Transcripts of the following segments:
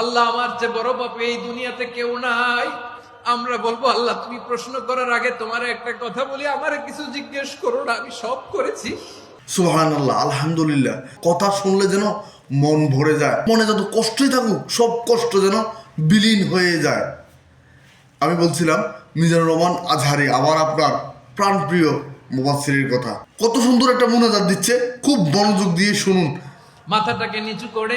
আল্লাহ আমার যে বড় পাপে এই দুনিয়াতে কেউ নাই। আমরা বলব আল্লাহ তুমি প্রশ্ন করার আগে তোমার একটা কথা বলি আমার কিছু জিজ্ঞেস করো না আমি সব করেছি। সুহান আল্লাহ আলহামদুলিল্লাহ। কথা শুনলে যেন মন ভরে যায় মনে যত কষ্টই থাকুক সব কষ্ট যেন বিলীন হয়ে যায়। আমি বলছিলাম মিজানুর রহমান আজহারি আবার আপনার প্রাণপ্রিয় মুবাসিরের কথা। কত সুন্দর একটা মোনাজাত দিচ্ছে খুব মনোযোগ দিয়ে শুনুন। মাথাটাকে নিচু করে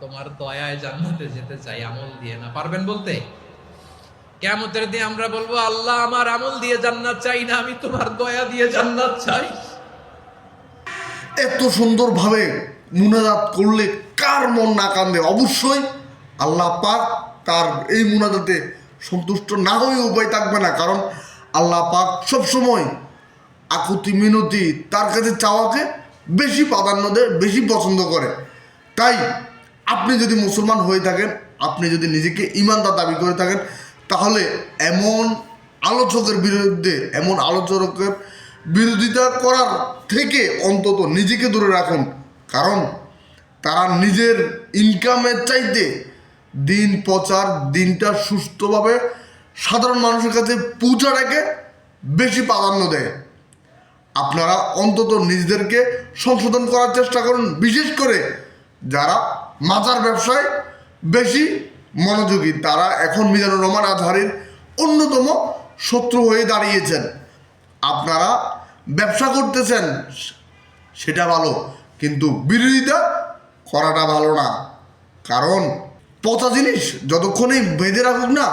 তোমার দয়ায় জান্নাতে যেতে চাই, আমল দিয়ে না। পারবেন বলতে? কেমতের দিয়ে আমরা বলব, আল্লাহ আমার আমল দিয়ে জান্নাত চাই না, আমি তোমার দয়া দিয়ে জান্নাত চাই। এত সুন্দরভাবে মুনাজাত করলে কার মন না কান্দে অবশ্যই আল্লাহ পাক তার এই মুনাজাতে সন্তুষ্ট না হয়ে উপায় থাকবে না, কারণ আল্লাহ পাক সবসময় আকুতি, মিনতি, তার কাছে চাওয়াকে বেশি প্রাধান্য দেয়, বেশি পছন্দ করে। তাই আপনি যদি মুসলমান হয়ে থাকেন, আপনি যদি নিজেকে ইমানদার দাবি করে থাকেন, তাহলে এমন আলোচকের বিরুদ্ধে, এমন আলোচকের বিরোধিতা করার থেকে অন্তত নিজেকে দূরে রাখুন। কারণ তারা নিজের ইনকামের চাইতে দিন প্রচার, দিনটা সুস্থভাবে সাধারণ মানুষের কাছে পৌঁছাটাকে বেশি প্রাধান্য দেয়। আপনারা অন্তত নিজেদেরকে সংশোধন করার চেষ্টা করুন, বিশেষ করে যারা মাজার ব্যবসায় বেশি মনোযোগী। তারা এখন মিজানুর রহমান আজহারির অন্যতম শত্রু হয়ে দাঁড়িয়েছেন। আপনারা ব্যবসা করতেছেন, সেটা ভালো, কিন্তু বিরোধিতা করাটা ভালো না। কারণ পচা জিনিস যতক্ষণই বেঁধে রাখুক না,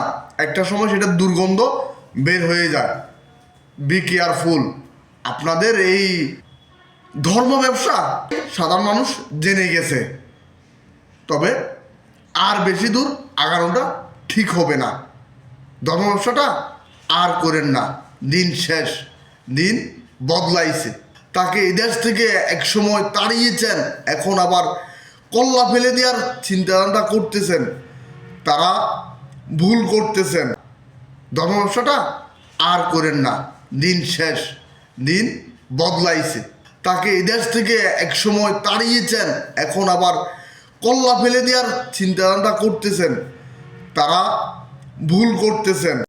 একটা সময় সেটা দুর্গন্ধ বের হয়ে যায়। বি কেয়ারফুল আপনাদের এই ধর্ম ব্যবসা সাধারণ মানুষ জেনে গেছে। তবে আর বেশি দূর আগানোটা ঠিক হবে না। ধর্ম ব্যবসাটা আর করেন না। দিন শেষ। দিন বদলাইছে। তাকে এই দেশ থেকে একসময় তাড়িয়েছেন। এখন আবার কল্লা ফেলে দেওয়ার চিন্তাধারণা করতেছেন। তারা ভুল করতেছেন। ধর্ম ব্যবসাটা আর করেন না। দিন শেষ। দিন বদলাইছে। তাকে এই দেশ থেকে একসময় তাড়িয়েছেন। এখন আবার কল্লা ফেলে দেওয়ার চিন্তাধারণা করতেছেন তারা ভুল করতেছেন।